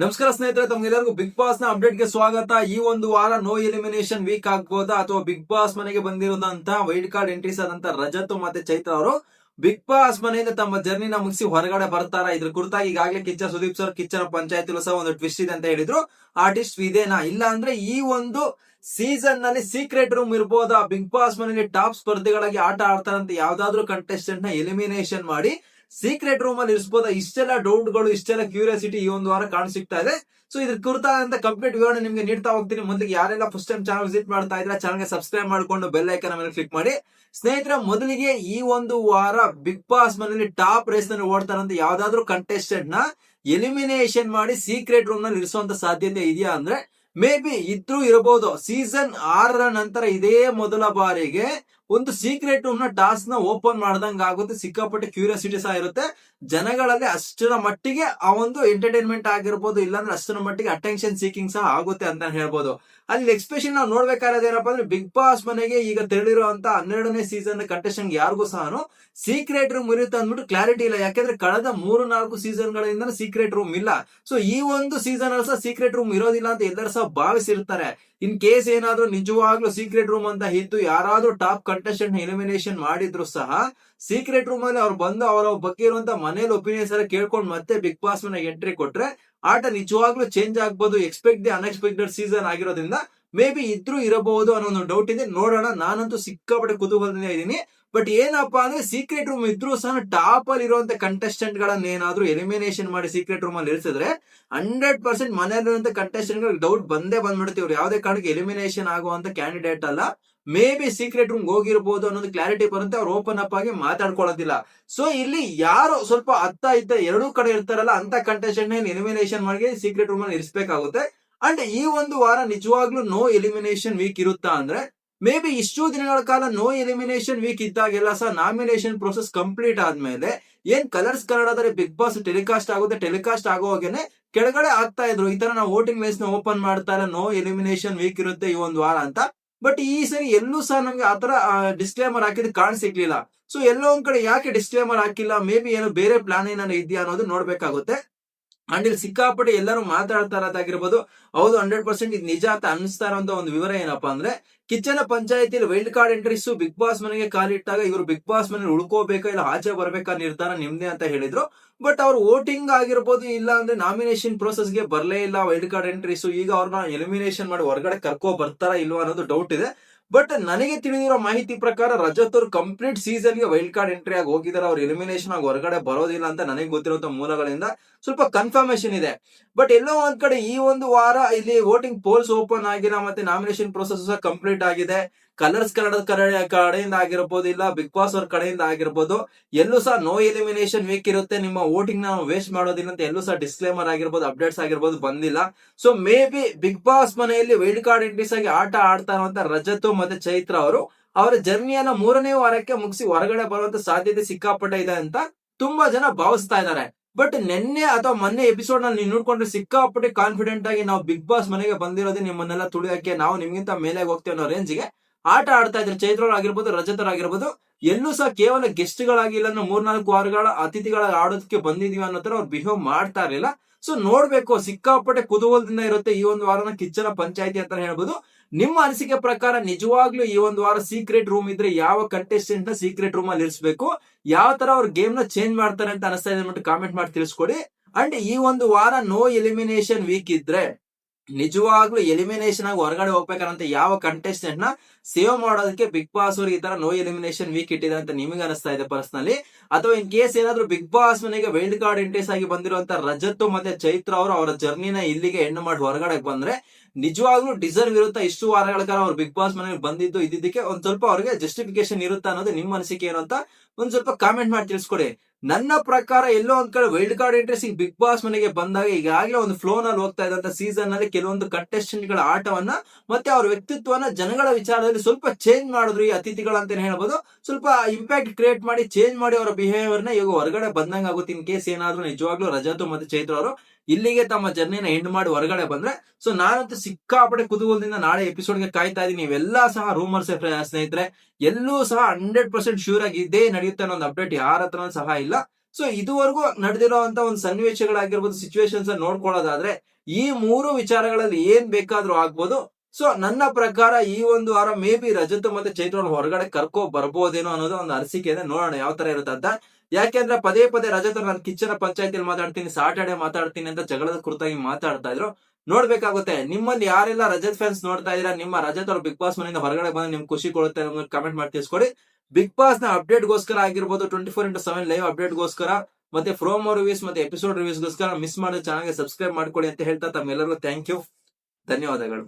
ನಮಸ್ಕಾರ ಸ್ನೇಹಿತರೆ, ತಮ್ಗೆಲ್ಲರಿಗೂ ಬಿಗ್ ಬಾಸ್ನ ಅಪ್ಡೇಟ್ಗೆ ಸ್ವಾಗತ. ಈ ಒಂದು ವಾರ ನೋ ಎಲಿಮಿನೇಷನ್ ವೀಕ್ ಆಗ್ಬೋದಾ ಅಥವಾ ಬಿಗ್ ಬಾಸ್ ಮನೆಗೆ ಬಂದಿರೋದಂತ ವೈಲ್ಡ್ ಕಾರ್ಡ್ ಎಂಟ್ರೀಸ್ ಆದಂತ ರಜತ್ ಮತ್ತೆ ಚೈತ್ರ ಅವರು? ಬಿಗ್ ಬಾಸ್ ಮನೆಯಿಂದ ತಮ್ಮ ಜರ್ನಿನ ಮುಗಿಸಿ ಹೊರಗಡೆ ಬರ್ತಾರ? ಇದ್ರ ಕುರಿತಾಗಿ ಈಗಾಗಲೇ ಕಿಚ್ಚ ಸುದೀಪ್ ಸರ್ ಕಿಚ್ಚನ ಪಂಚಾಯತ್ ಸಹ ಒಂದು ಟ್ವಿಸ್ಟ್ ಇದೆ ಅಂತ ಹೇಳಿದ್ರು. ಆರ್ಟಿಸ್ಟ್ ಇದೇನಾ ಇಲ್ಲ ಅಂದ್ರೆ ಈ ಒಂದು ಸೀಸನ್ನಲ್ಲಿ ಸೀಕ್ರೆಟ್ ರೂಮ್ ಇರ್ಬೋದಾ? ಬಿಗ್ ಬಾಸ್ ಮನೆಯಲ್ಲಿ ಟಾಪ್ ಸ್ಪರ್ಧೆಗಳಾಗಿ ಆಟ ಆಡ್ತಾರಂತ ಯಾವ್ದಾದ್ರು ಕಂಟೆಸ್ಟೆಂಟ್ನ ಎಲಿಮಿನೇಷನ್ ಮಾಡಿ ಸೀಕ್ರೆಟ್ ರೂಮ್ ಅಲ್ಲಿ ಇರಿಸಬಹುದು ಇಷ್ಟೆಲ್ಲ ಡೌಟ್ಗಳು, ಇಷ್ಟೆಲ್ಲ ಕ್ಯೂರಿಯಾಸಿಟಿ ಈ ಒಂದು ವಾರ ಕಾಣ ಸಿಗ್ತಾ ಇದೆ. ಸೊ ಇದ್ರ ಅಂತ ಕಂಪ್ಲೀಟ್ ವಿವರಣೆ ನಿಮ್ಗೆ ನೀಡ್ತಾ ಹೋಗ್ತೀನಿ. ಮೊದಲಿಗೆ ಯಾರೆಲ್ಲ ಫಸ್ಟ್ ಟೈಮ್ ಚಾನಲ್ ವಿಸಿಟ್ ಮಾಡ್ತಾ ಇದ್ರೆ ಚಾನಲ್ಗೆ ಸಬ್ಸ್ಕ್ರೈಬ್ ಮಾಡ್ಕೊಂಡು ಬೆಲ್ ಐಕನ್ ಮೇಲೆ ಕ್ಲಿಕ್ ಮಾಡಿ. ಸ್ನೇಹಿತರ, ಮೊದಲಿಗೆ ಈ ಒಂದು ವಾರ ಬಿಗ್ ಬಾಸ್ ಮನೆಯಲ್ಲಿ ಟಾಪ್ ರೇಸ್ನಲ್ಲಿ ಓಡ್ತಾರಂತ ಯಾವ್ದಾದ್ರು ಕಂಟೆಸ್ಟೆಂಟ್ನ ಎಲಿಮಿನೇಷನ್ ಮಾಡಿ ಸೀಕ್ರೆಟ್ ರೂಮ್ನಲ್ಲಿ ಇರಿಸುವಂತ ಸಾಧ್ಯತೆ ಇದೆಯಾ ಅಂದ್ರೆ ಮೇ ಬಿ ಇದ್ರೂ ಇರಬಹುದು ಸೀಸನ್ ಆರರ ನಂತರ ಇದೇ ಮೊದಲ ಬಾರಿಗೆ ಒಂದು ಸೀಕ್ರೆಟ್ ರೂಮ್ನ ಟಾಸ್ಕ್ನ ಓಪನ್ ಮಾಡ್ದಂಗ ಆಗುತ್ತೆ ಸಿಕ್ಕಾಪಟ್ಟೆ ಕ್ಯೂರಿಯಾಸಿಟಿ ಸಹ ಇರುತ್ತೆ. ಜನಗಳಲ್ಲಿ ಅಷ್ಟರ ಮಟ್ಟಿಗೆ ಆ ಒಂದು ಎಂಟರ್ಟೈನ್ಮೆಂಟ್ ಆಗಿರ್ಬೋದು, ಇಲ್ಲಾಂದ್ರೆ ಅಷ್ಟರ ಮಟ್ಟಿಗೆ ಅಟೆನ್ಷನ್ ಸೀಕಿಂಗ್ ಸಹ ಆಗುತ್ತೆ ಅಂತ ಹೇಳ್ಬೋದು. ಅಲ್ಲಿ ಎಕ್ಸ್ಪ್ರೆಷನ್ ನಾವು ನೋಡ್ಬೇಕಾದ್ರೆ ಏನಪ್ಪಾ ಅಂದ್ರೆ ಬಿಗ್ ಬಾಸ್ ಮನೆಗೆ ಈಗ ತೆರಳಿರುವಂತ ಹನ್ನೆರಡನೇ ಸೀಸನ್ ಕಂಟೆಸ್ಟೆಂಟ್ ಯಾರಿಗೂ ಸಹ ಸೀಕ್ರೆಟ್ ರೂಮ್ ಇರುತ್ತೆ ಅಂದ್ಬಿಟ್ಟು ಕ್ಲಾರಿಟಿ ಇಲ್ಲ. ಯಾಕಂದ್ರೆ ಕಳೆದ ಮೂರು, ನಾಲ್ಕು ಸೀಸನ್ ಗಳಿಂದ ಸೀಕ್ರೆಟ್ ರೂಮ್ ಇಲ್ಲ. ಸೊ ಈ ಒಂದು ಸೀಸನ್ ಅಲ್ಲಿ ಸಹ ಸೀಕ್ರೆಟ್ ರೂಮ್ ಇರೋದಿಲ್ಲ ಅಂತ ಎಲ್ಲರೂ ಸಹ ಭಾವಿಸಿರ್ತಾರೆ. ಇನ್ ಕೇಸ್ ಏನಾದ್ರೂ ನಿಜವಾಗ್ಲೂ ಸೀಕ್ರೆಟ್ ರೂಮ್ ಅಂತ ಇದ್ದು ಯಾರಾದ್ರೂ ಟಾಪ್ ಕಂಟೆಸ್ಟೆಂಟ್ ಎಲಿಮಿನೇಷನ್ ಮಾಡಿದ್ರು ಸಹ ಸೀಕ್ರೆಟ್ ರೂಮ್ ಅಲ್ಲಿ ಅವ್ರು ಬಂದು ಅವರ ಬಗ್ಗೆ ಇರುವಂತ ಮನೇಲಿ ಒಪಿನಿಯನ್ಸ್ ಎಲ್ಲ ಕೇಳ್ಕೊಂಡು ಮತ್ತೆ ಬಿಗ್ ಬಾಸ್ ಮನೆಗೆ ಎಂಟ್ರಿ ಕೊಟ್ರೆ ಆಟ ನಿಜವಾಗ್ಲೂ ಚೇಂಜ್ ಆಗ್ಬೋದು ಎಕ್ಸ್ಪೆಕ್ಟ್ ದಿ ಅನ್ಎಕ್ಸ್ಪೆಕ್ಟೆಡ್ ಸೀಸನ್ ಆಗಿರೋದ್ರಿಂದ ಮೇ ಬಿ ಇದ್ರೂ ಇರಬಹುದು ಅನ್ನೋ ಒಂದು ಡೌಟ್ ಇದೆ. ನೋಡೋಣ. ನಾನಂತೂ ಸಿಕ್ಕಾಪಟ್ಟೆ ಕುತೂಹಲದಿಂದ ಇದ್ದೀನಿ. ಬಟ್ ಏನಪ್ಪಾ ಅಂದ್ರೆ ಸೀಕ್ರೆಟ್ ರೂಮ್ ಇದ್ರೂ ಸಹ ಟಾಪ್ ಅಲ್ಲಿ ಇರುವಂತ ಕಂಟೆಸ್ಟೆಂಟ್ ಗಳನ್ನ ಏನಾದ್ರೂ ಎಲಿಮಿನೇಷನ್ ಮಾಡಿ ಸೀಕ್ರೆಟ್ ರೂಮ್ ಅಲ್ಲಿ ಇರಿಸಿದ್ರೆ ಹಂಡ್ರೆಡ್ ಪರ್ಸೆಂಟ್ ಮನೆಯಲ್ಲಿರುವಂತ ಕಂಟೆಸ್ಟೆಂಟ್ ಗಳಿಗೆ ಡೌಟ್ ಬಂದೇ ಬಂದ್ಬಿಡುತ್ತೆ. ಇವ್ರು ಯಾವುದೇ ಕಾರಣಕ್ಕೆ ಎಲಿಮಿನೇಷನ್ ಆಗುವಂತ ಕ್ಯಾಂಡಿಡೇಟ್ ಅಲ್ಲ. ಮೇ ಬಿ ಸೀಕ್ರೆಟ್ ರೂಮ್ ಹೋಗಿರ್ಬೋದು ಅನ್ನೋದು ಕ್ಲಾರಿಟಿ ಬರುತ್ತೆ, ಅವ್ರು ಓಪನ್ ಅಪ್ ಆಗಿ ಮಾತಾಡ್ಕೊಳ್ಳೋದಿಲ್ಲ. ಸೊ ಇಲ್ಲಿ ಯಾರು ಸ್ವಲ್ಪ ಅತ್ತ ಇದ್ದ ಎರಡೂ ಕಡೆ ಇರ್ತಾರಲ್ಲ, ಅಂತ ಕಂಟೆಸ್ಟೆಂಟ್ ಎಲಿಮಿನೇಷನ್ ಮಾಡಿ ಸೀಕ್ರೆಟ್ ರೂಮ್ ಅಲ್ಲಿ ಇರಿಸಬೇಕಾಗುತ್ತೆ. ಅಂಡ್ ಈ ಒಂದು ವಾರ ನಿಜವಾಗ್ಲೂ ನೋ ಎಲಿಮಿನೇಷನ್ ವೀಕ್ ಇರುತ್ತಾ ಅಂದ್ರೆ ಮೇ ಬಿ ಇಷ್ಟು ದಿನಗಳ ಕಾಲ ನೋ ಎಲಿಮಿನೇಷನ್ ವೀಕ್ ಇದ್ದಾಗೆಲ್ಲ ಸಹ ನಾಮಿನೇಷನ್ ಪ್ರೊಸೆಸ್ ಕಂಪ್ಲೀಟ್ ಆದ್ಮೇಲೆ, ಏನ್ ಕಲರ್ಸ್ ಕನ್ನಡದಲ್ಲಿ ಬಿಗ್ ಬಾಸ್ ಟೆಲಿಕಾಸ್ಟ್ ಆಗುತ್ತೆ ಟೆಲಿಕಾಸ್ಟ್ ಆಗೋ ಹಾಗೇನೆ ಕೆಳಗಡೆ ಆಗ್ತಾ ಇದ್ರು. ಈ ತರ ನಾವು ವೋಟಿಂಗ್ ಮೇಸ್ನ ಓಪನ್ ಮಾಡ್ತಾ ನೋ ಎಲಿಮಿನೇಷನ್ ವೀಕ್ ಇರುತ್ತೆ ಈ ಒಂದು ವಾರ ಅಂತ. ಬಟ್ ಈ ಸರಿ ಎಲ್ಲೂ ಸಹ ನಮ್ಗೆ ಆತರ ಡಿಸ್ಕ್ಲೇಮರ್ ಹಾಕಿದ್ ಕಾಣ್ ಸಿಗ್ಲಿಲ್ಲ. ಸೊ ಎಲ್ಲೋ ಒಂದ್ ಕಡೆ ಯಾಕೆ ಡಿಸ್ಕ್ಲೇಮರ್ ಹಾಕಿಲ್ಲ? ಮೇ ಬಿ ಏನೋ ಬೇರೆ ಪ್ಲಾನ್ ಏನಾದ್ರು ಇದೆಯಾ ಅನ್ನೋದು ನೋಡ್ಬೇಕಾಗುತ್ತೆ. ಅಂಡ್ ಇಲ್ಲಿ ಸಿಕ್ಕಾಪಟ್ಟೆ ಎಲ್ಲರೂ ಮಾತಾಡ್ತಾ ಇರೋದಾಗಿರ್ಬೋದು ಹೌದು ಹಂಡ್ರೆಡ್ ಪರ್ಸೆಂಟ್ ಇದು ನಿಜ ಅಂತ ಅನಿಸ್ತಾ ಇರೋ ಒಂದು ವಿವರ ಏನಪ್ಪಾ ಅಂದ್ರೆ ಕಿಚ್ಚನ ಪಂಚಾಯತಿಯಲ್ಲಿ wild card entries Bigg Boss ಮನೆಗೆ ಕಾಲಿಟ್ಟಾಗ ಇವರು ಬಿಗ್ ಬಾಸ್ ಮನೆ ಉಳ್ಕೋಬೇಕಾ ಇಲ್ಲ ಆಚೆ ಬರ್ಬೇಕಾ ನಿರ್ಧಾರ ನಿಮ್ದೇ ಅಂತ ಹೇಳಿದ್ರು. ಬಟ್ ಅವ್ರು ವೋಟಿಂಗ್ ಆಗಿರ್ಬೋದು ಇಲ್ಲ ಅಂದ್ರೆ ನಾಮಿನೇಷನ್ ಪ್ರೋಸೆಸ್ಗೆ ಬರ್ಲೇ ಇಲ್ಲ ವೈಲ್ಡ್ ಕಾರ್ಡ್ ಎಂಟ್ರೀಸ್ ಈಗ ಅವ್ರನ್ನ ಎಲಿಮಿನೇಷನ್ ಮಾಡಿ ಹೊರಗಡೆ ಕರ್ಕೋ ಬರ್ತಾರಾ ಇಲ್ವಾ ಅನ್ನೋದು ಡೌಟ್ ಇದೆ. ಬಟ್ ನನಗೆ ತಿಳಿದಿರೋ ಮಾಹಿತಿ ಪ್ರಕಾರ ರಜತ್ ಅವರು ಕಂಪ್ಲೀಟ್ ಸೀಸನ್ಗೆ ವೈಲ್ಡ್ ಕಾರ್ಡ್ ಎಂಟ್ರಿ ಆಗಿ ಹೋಗಿದ್ದಾರೆ. ಅವ್ರ ಎಲಿಮಿನೇಷನ್ ಆಗಿ ಹೊರಗಡೆ ಬರೋದಿಲ್ಲ ಅಂತ ನನಗೆ ಗೊತ್ತಿರುವಂತ ಮೂಲಗಳಿಂದ ಸ್ವಲ್ಪ ಕನ್ಫರ್ಮೇಶನ್ ಇದೆ. ಬಟ್ ಎಲ್ಲೋ ಒಂದ್ ಕಡೆ ಈ ಒಂದು ವಾರ ಇಲ್ಲಿ ವೋಟಿಂಗ್ ಪೋಲ್ಸ್ ಓಪನ್ ಆಗಿಲ್ಲ, ಮತ್ತೆ ನಾಮಿನೇಷನ್ ಪ್ರೊಸೆಸ್ ಕಂಪ್ಲೀಟ್ ಆಗಿದೆ. ಕಲರ್ಸ್ ಕನ್ನಡದ ಕಡೆ ಕಡೆಯಿಂದ ಆಗಿರ್ಬೋದು ಇಲ್ಲ ಬಿಗ್ ಬಾಸ್ ಅವ್ರ ಕಡೆಯಿಂದ ಆಗಿರ್ಬೋದು, ಎಲ್ಲೂ ಸಹ ನೋ ಎಲಿಮಿನೇಷನ್ ವೀಕ್ ಇರುತ್ತೆ. ನಿಮ್ಮ ವೋಟಿಂಗ್ ನಾವು ವೇಸ್ಟ್ ಮಾಡೋದಿಲ್ಲ ಅಂತ ಎಲ್ಲೂ ಸಹ ಡಿಸ್ಕ್ಲೇಮರ್ ಆಗಿರ್ಬೋದು ಅಪ್ಡೇಟ್ಸ್ ಆಗಿರ್ಬೋದು ಬಂದಿಲ್ಲ. So maybe big boss ಮನೆಯಲ್ಲಿ ವೈಲ್ಡ್ ಕಾರ್ಡ್ ಎಂಟ್ರೀಸ್ ಆಗಿ ಆಟ ಆಡ್ತಾ ಇರುವಂತ ರಜತ್ ಮತ್ತೆ ಚೈತ್ರ ಅವರು, ಅವರ ಜರ್ನಿಯನ್ನ ಮೂರನೇ ವಾರಕ್ಕೆ ಮುಗಿಸಿ ಹೊರಗಡೆ ಬರುವಂತ ಸಾಧ್ಯತೆ ಸಿಕ್ಕಾಪಟ್ಟೆ ಇದೆ ಅಂತ ತುಂಬಾ ಜನ ಭಾವಿಸ್ತಾ ಇದ್ದಾರೆ. ಬಟ್ ನಿನ್ನೆ ಅಥವಾ ಮೊನ್ನೆ ಎಪಿಸೋಡ್ನಲ್ಲಿ ನೋಡ್ಕೊಂಡ್ರೆ ಸಿಕ್ಕಾಪಟ್ಟೆ ಕಾನ್ಫಿಡೆಂಟ್ ಆಗಿ ನಾವು ಬಿಗ್ ಬಾಸ್ ಮನೆಗೆ ಬಂದಿರೋದೇ ನಿಮ್ಮನ್ನೆಲ್ಲ ತುಳಿಯಕ್ಕೆ ನಾವು ನಿಮ್ಗಿಂತ ಮೇಲೆ ಹೋಗ್ತೇವೆ ಅನ್ನೋ ರೇಂಜ್ಗೆ ಆಟ ಆಡ್ತಾ ಇದ್ರೆ ಚೈತ್ರ ಆಗಿರ್ಬೋದು ರಜತರ್ ಆಗಿರ್ಬೋದು ಎಲ್ಲೂ ಸಹ ಕೇವಲ ಗೆಸ್ಟ್ ಗಳಾಗಿ ಇಲ್ಲ ಮೂರ್ನಾಲ್ಕು ವಾರಗಳ ಅತಿಥಿಗಳ ಆಡೋದಕ್ಕೆ ಬಂದಿದೀವಿ ಅನ್ನೋ ತರ ಅವ್ರು ಬಿಹೇವ್ ಮಾಡ್ತಾ ಇರಲಿಲ್ಲ. ಸೊ ನೋಡ್ಬೇಕು, ಸಿಕ್ಕಾಪಟ್ಟೆ ಕುತೂಹಲದಿಂದ ಇರುತ್ತೆ ಈ ಒಂದು ವಾರನ ಕಿಚ್ಚನ ಪಂಚಾಯತಿ ಅಂತ ಹೇಳ್ಬೋದು. ನಿಮ್ಮ ಅನಿಸಿಕೆ ಪ್ರಕಾರ ನಿಜವಾಗ್ಲೂ ಈ ಒಂದು ವಾರ ಸೀಕ್ರೆಟ್ ರೂಮ್ ಇದ್ರೆ ಯಾವ ಕಂಟೆಸ್ಟೆಂಟ್ನ ಸೀಕ್ರೆಟ್ ರೂಮ್ ಅಲ್ಲಿ ಇರಿಸಬೇಕು? ಯಾವ ತರ ಅವ್ರ ಗೇಮ್ನ ಚೇಂಜ್ ಮಾಡ್ತಾರೆ ಅಂತ ಅನಿಸ್ತಾ ಇದೆ ಕಾಮೆಂಟ್ ಮಾಡಿ ತಿಳಿಸ್ಕೊಡಿ. ಅಂಡ್ ಈ ಒಂದು ವಾರ ನೋ ಎಲಿಮಿನೇಷನ್ ವೀಕ್ ಇದ್ರೆ ನಿಜವಾಗ್ಲೂ ಎಲಿಮಿನೇಷನ್ ಆಗಿ ಹೊರಗಡೆ ಹೋಗ್ಬೇಕಂತ ಯಾವ ಕಂಟೆಸ್ಟೆಂಟ್ನ ಸೇವ್ ಮಾಡೋದಕ್ಕೆ ಬಿಗ್ ಬಾಸ್ ಅವ್ರಿಗೆ ಈ ತರ ನೋ ಎಲಿಮಿನೇಷನ್ ವೀಕ್ ಇಟ್ಟಿದೆ ಅಂತ ನಿಮಗೆ ಅನಿಸ್ತಾ ಇದೆ ಪರ್ಸನಲಿ ಅಥವಾ ಇನ್ ಕೇಸ್ ಏನಾದ್ರು ಬಿಗ್ ಬಾಸ್ ಮನೆಗೆ ವೈಲ್ಡ್ ಕಾರ್ಡ್ ಎಂಟ್ರೀಸ್ ಆಗಿ ಬಂದಿರುವಂತ ರಜತ್ ಮತ್ತೆ ಚೈತ್ರ ಅವರು ಅವರ ಜರ್ನಿನ ಇಲ್ಲಿಗೆ ಹೆಣ್ಣು ಮಾಡಿ ಹೊರಗಡೆ ಬಂದ್ರೆ ನಿಜವಾಗ್ಲೂ ಡಿಸರ್ವ್ ಇರುತ್ತಾ? ಇಷ್ಟು ವಾರಗಳ ಕಾಲ ಅವ್ರು ಬಿಗ್ ಬಾಸ್ ಮನೆಗೆ ಬಂದಿದ್ದು ಇದ್ದಿದ್ದಕ್ಕೆ ಒಂದ್ ಸ್ವಲ್ಪ ಅವ್ರಿಗೆ ಜಸ್ಟಿಫಿಕೇಶನ್ ಇರುತ್ತಾ ಅನ್ನೋದು ನಿಮ್ಮ ಅನಿಸಿಕೆ ಏನು ಅಂತ ಒಂದ್ ಸ್ವಲ್ಪ ಕಾಮೆಂಟ್ ಮಾಡಿ ತಿಳಿಸ್ಕೊಡಿ. ನನ್ನ ಪ್ರಕಾರ ಎಲ್ಲೋ ಒಂದ್ ಕಡೆ wild card entries Bigg Boss ಮನೆಗೆ ಬಂದಾಗ ಈಗಾಗಲೇ ಒಂದು ಫ್ಲೋ ನಲ್ಲಿ ಹೋಗ್ತಾ ಇದ್ದಂತ ಸೀಸನ್ನಲ್ಲಿ ಕೆಲವೊಂದು ಕಂಟೆಸ್ಟೆಂಟ್ಗಳ ಆಟವನ್ನ ಮತ್ತೆ ಅವ್ರ ವ್ಯಕ್ತಿತ್ವನ ಜನಗಳ ವಿಚಾರದಲ್ಲಿ ಸ್ವಲ್ಪ ಚೇಂಜ್ ಮಾಡಿದ್ರು ಈ ಅತಿಥಿಗಳು ಅಂತ ಹೇಳ್ಬೋದು. ಸ್ವಲ್ಪ ಇಂಪ್ಯಾಕ್ಟ್ ಕ್ರಿಯೇಟ್ ಮಾಡಿ ಚೇಂಜ್ ಮಾಡಿ ಅವರ ಬಿಹೇವಿಯರ್ನ ಇವಾಗ ಹೊರಗಡೆ ಬಂದಂಗ ಆಗುತ್ತೆ. ಇನ್ ಕೇಸ್ ಏನಾದ್ರು ನಿಜವಾಗ್ಲೂ ರಜಾತು ಮತ್ತೆ ಚೈತ್ರ ಅವರು ಇಲ್ಲಿಗೆ ತಮ್ಮ ಜರ್ನಿನ ಎಂಡ್ ಮಾಡಿ ಹೊರಗಡೆ ಬಂದ್ರೆ ಸೊ ನಾನಂತೂ ಸಿಕ್ಕಾಪಟ್ಟೆ ಕುತೂಹಲದಿಂದ ನಾಳೆ ಎಪಿಸೋಡ್ಗೆ ಕಾಯ್ತಾ ಇದೀನಿ. ನೀವೆಲ್ಲಾ ಸಹ ರೂಮರ್ಸ್ ಸ್ನೇಹಿತರೆ, ಎಲ್ಲೂ ಸಹ ಹಂಡ್ರೆಡ್ ಪರ್ಸೆಂಟ್ ಶ್ಯೂರ್ ಆಗಿ ಇದೇ ನಡೆಯುತ್ತೆ ಅನ್ನೋ ಒಂದು ಅಪ್ಡೇಟ್ ಯಾರ ಹತ್ರ ಸಹ ಇಲ್ಲ. ಸೊ ಇದುವರೆಗೂ ನಡೆದಿರುವಂತ ಒಂದು ಸನ್ನಿವೇಶಗಳಾಗಿರ್ಬೋದು ಸಿಚುವೇಶನ್ಸ್ ನೋಡ್ಕೊಳ್ಳೋದಾದ್ರೆ, ಈ ಮೂರು ವಿಚಾರಗಳಲ್ಲಿ ಏನ್ ಬೇಕಾದ್ರೂ ಆಗ್ಬೋದು. ಸೊ ನನ್ನ ಪ್ರಕಾರ ಈ ಒಂದು ವಾರ ಮೇ ಬಿ ರಜತ್ ಮತ್ತೆ ಚೈತ್ರ ಹೊರಗಡೆ ಕರ್ಕೊ ಬರ್ಬೋದೇನೋ ಅನ್ನೋದು ಒಂದು ಅರಸಿಕೆ ಇದೆ ನೋಡೋಣ. ಯಾವ ತರ ಇರುತ್ತೆ ಅಂತ ಯಾಕೆಂದ್ರೆ ಪದೇ ಪದೇ ರಜತ್ ನಾನು ಕಿಚ್ಚನ ಪಂಚಾಯತಿಯಲ್ಲಿ ಮಾತಾಡ್ತೀನಿ ಸಾಟರ್ಡೆ ಮಾತಾಡ್ತೀನಿ ಅಂತ ಜಗಳದ ಕುರಿತಾಗಿ ಮಾತಾಡ್ತಾ ಇದ್ರು. ನೋಡ್ಬೇಕಾಗುತ್ತೆ, ನಿಮ್ಮಲ್ಲಿ ಯಾರೆಲ್ಲ ರಜತ್ ಫ್ಯಾನ್ಸ್ ನೋಡ್ತಾ ಇದೀರಾ ನಿಮ್ಮ ರಜತ್ ಅವ್ರು ಬಿಗ್ ಬಾಸ್ ಮನೆಯಿಂದ ಹೊರಗಡೆ ಬಂದು ನಿಮ್ಗೆ ಖುಷಿ ಕೊಡುತ್ತೆ ಕಮೆಂಟ್ ಮಾಡಿ ತಿಳಿಸ್ಕೊಡಿ. ಬಿಗ್ ಬಾಸ್ನ ಅಪ್ಡೇಟ್ ಗೋಸ್ಕರ ಆಗಿರ್ಬೋದು twenty four into seven live update ಗೋಸ್ಕರ ಮತ್ತೆ ಫ್ರೋಮ್ ರಿವ್ಯೂಸ್ ಮತ್ತೆ ಎಪಿಸೋಡ್ ರಿವ್ಯೂಸ್ ಗೋಸ್ಕರ ಮಿಸ್ ಮಾಡೋದು ಚಾನಲ್ಗೆ ಸಬ್ಸ್ಕ್ರೈಬ್ ಮಾಡ್ಕೊಳ್ಳಿ ಅಂತ ಹೇಳ್ತಾ ತಮ್ಮೆಲ್ಲರಿಗೂ ಥ್ಯಾಂಕ್ ಯು ಧನ್ಯವಾದಗಳು.